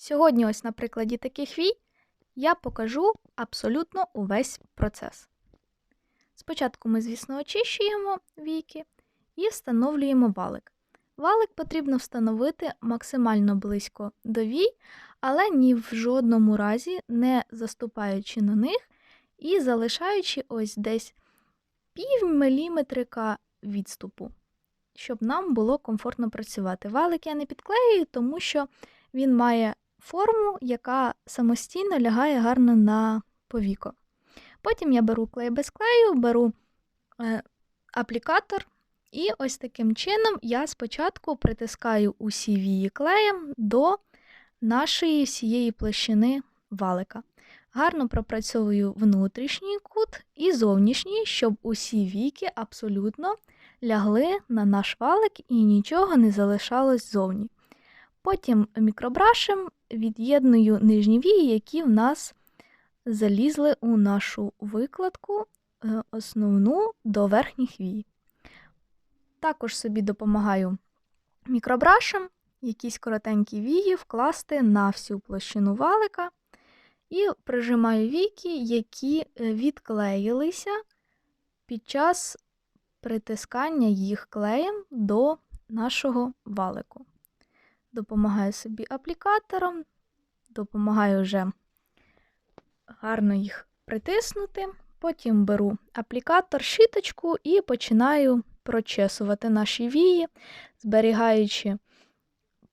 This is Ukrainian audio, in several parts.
Сьогодні, ось на прикладі таких вій, я покажу абсолютно увесь процес. Спочатку ми, звісно, очищуємо війки і встановлюємо валик. Валик потрібно встановити максимально близько до вій, але ні в жодному разі не заступаючи на них і залишаючи ось десь пів міліметрика відступу, щоб нам було комфортно працювати. Валик я не підклеюю, тому що він має форму, яка самостійно лягає гарно на повіко. Потім я беру клей без клею, беру е, аплікатор, і ось таким чином я спочатку притискаю усі вії клеєм до нашої всієї площини валика. Гарно пропрацьовую внутрішній кут і зовнішній, щоб усі віки абсолютно лягли на наш валик і нічого не залишалось ззовні. Потім мікробрашем від'єдную нижні вії, які в нас залізли у нашу викладку е, основну до верхніх вій. Також собі допомагаю мікробрашем якісь коротенькі вії вкласти на всю площину валика і прижимаю віки, які е, відклеїлися під час притискання їх клеєм до нашого валику. Допомагаю собі аплікатором, допомагаю вже гарно їх притиснути. Потім беру аплікатор, щіточку і починаю прочесувати наші вії, зберігаючи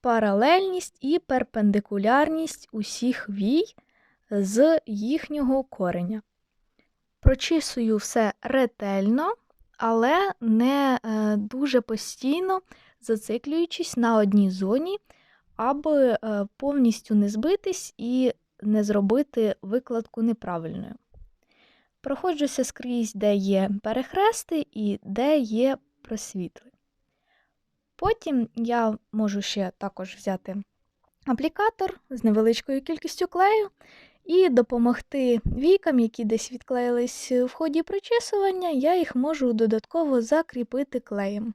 паралельність і перпендикулярність усіх вій з їхнього кореня. Прочісую все ретельно, але не е, дуже постійно зациклюючись на одній зоні, аби е, повністю не збитись і не зробити викладку неправильною. Проходжуся скрізь, де є перехрести і де є просвітли. Потім я можу ще також взяти аплікатор з невеличкою кількістю клею і допомогти вікам, які десь відклеїлись в ході прочісування, я їх можу додатково закріпити клеєм.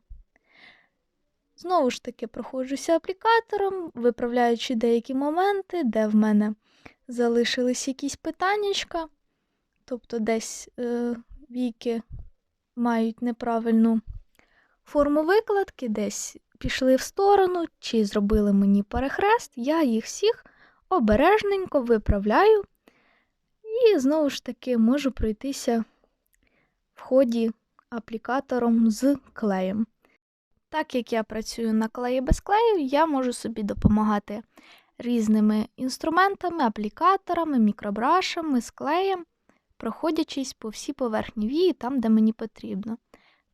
Знову ж таки, проходжуся аплікатором, виправляючи деякі моменти, де в мене залишились якісь питаннячка, тобто десь е, віки мають неправильну форму викладки, десь пішли в сторону, чи зробили мені перехрест, я їх всіх обережненько виправляю і знову ж таки можу пройтися в ході аплікатором з клеєм. Так як я працюю на клеї без клею, я можу собі допомагати різними інструментами, аплікаторами, мікробрашами, з клеєм, проходячись по всій поверхні вії там, де мені потрібно.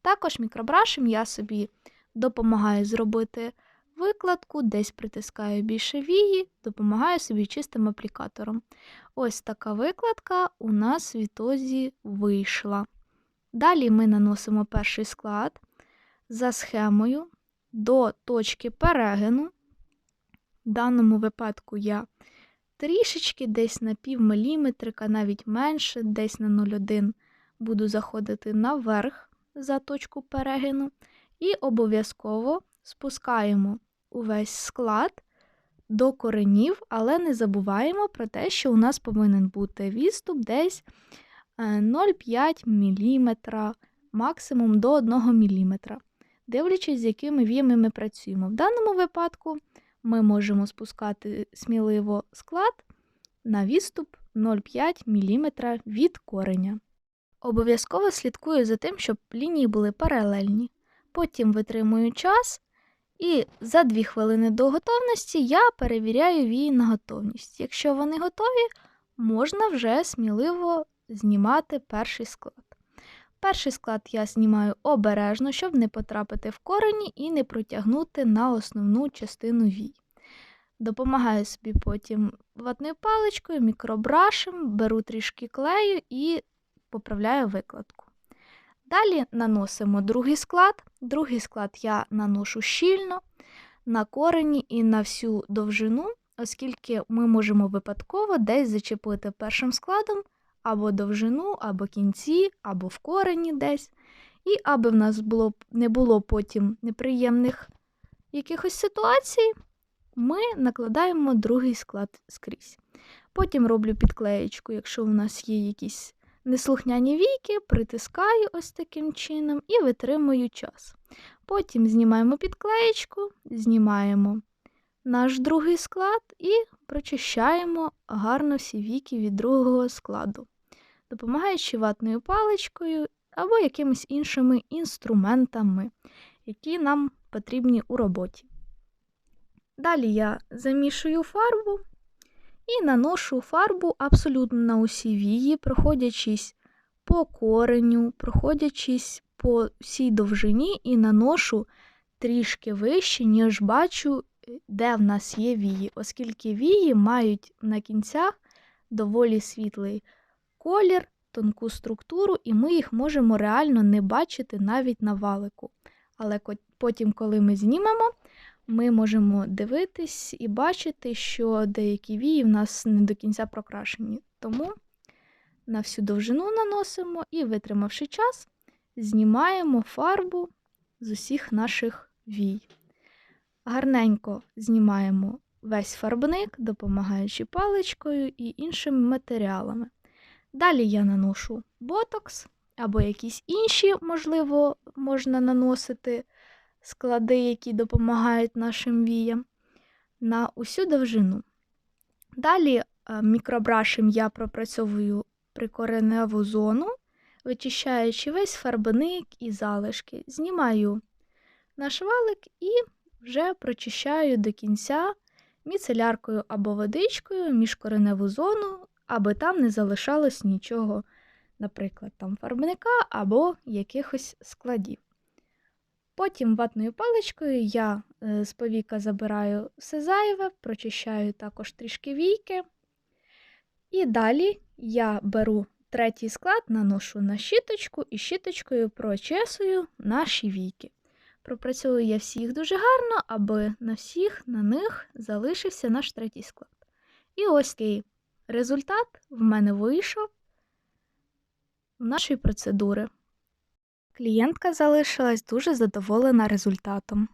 Також мікробрашем я собі допомагаю зробити викладку, десь притискаю більше вії, допомагаю собі чистим аплікатором. Ось така викладка у нас в ітозі вийшла. Далі ми наносимо перший склад за схемою до точки перегину. В даному випадку я трішечки десь на пів міліметрика, навіть менше, десь на 0,1 буду заходити наверх за точку перегину. І обов'язково спускаємо увесь склад до коренів, але не забуваємо про те, що у нас повинен бути відступ десь 0,5 мм, максимум до 1 мм, дивлячись, з якими віями ми працюємо. В даному випадку ми можемо спускати сміливо склад на відступ 0,5 мм від кореня. Обов'язково слідкую за тим, щоб лінії були паралельні. Потім витримую час, і за 2 хвилини до готовності я перевіряю вії на готовність. Якщо вони готові, можна вже сміливо знімати перший склад. Перший склад я знімаю обережно, щоб не потрапити в корені і не протягнути на основну частину вій. Допомагаю собі потім ватною паличкою, мікробрашем, беру трішки клею і поправляю викладку. Далі наносимо другий склад. Другий склад я наношу щільно на корені і на всю довжину, оскільки ми можемо випадково десь зачепити першим складом або довжину, або кінці, або в корені десь. І аби в нас було, не було потім неприємних якихось ситуацій, ми накладаємо другий склад скрізь. Потім роблю підклеєчку, якщо у нас є якісь неслухняні війки, притискаю ось таким чином і витримую час. Потім знімаємо підклеєчку, знімаємо наш другий склад і прочищаємо гарно всі віки від другого складу, допомагаючи ватною паличкою або якимись іншими інструментами, які нам потрібні у роботі. Далі я замішую фарбу і наношу фарбу абсолютно на усі вії, проходячись по кореню, проходячись по всій довжині і наношу трішки вище, ніж бачу, де в нас є вії, оскільки вії мають на кінцях доволі світлий колір, тонку структуру, і ми їх можемо реально не бачити навіть на валику. Але потім, коли ми знімемо, ми можемо дивитись і бачити, що деякі вії в нас не до кінця прокрашені. Тому на всю довжину наносимо і, витримавши час, знімаємо фарбу з усіх наших вій. Гарненько знімаємо весь фарбник, допомагаючи паличкою і іншими матеріалами. Далі я наношу ботокс або якісь інші, можливо, можна наносити склади, які допомагають нашим віям, на усю довжину. Далі е, мікробрашем я пропрацьовую прикореневу зону, вичищаючи весь фарбник і залишки. Знімаю наш валик і вже прочищаю до кінця міцеляркою або водичкою міжкореневу зону, аби там не залишалось нічого, наприклад, там фарбника або якихось складів. Потім ватною паличкою я е, з повіка забираю все зайве, прочищаю також трішки війки. І далі я беру третій склад, наношу на щіточку і щіточкою прочесую наші війки. Пропрацьовую я всіх дуже гарно, аби на всіх на них залишився наш третій склад. І ось такий результат в мене вийшов в нашої процедури. Клієнтка залишилась дуже задоволена результатом.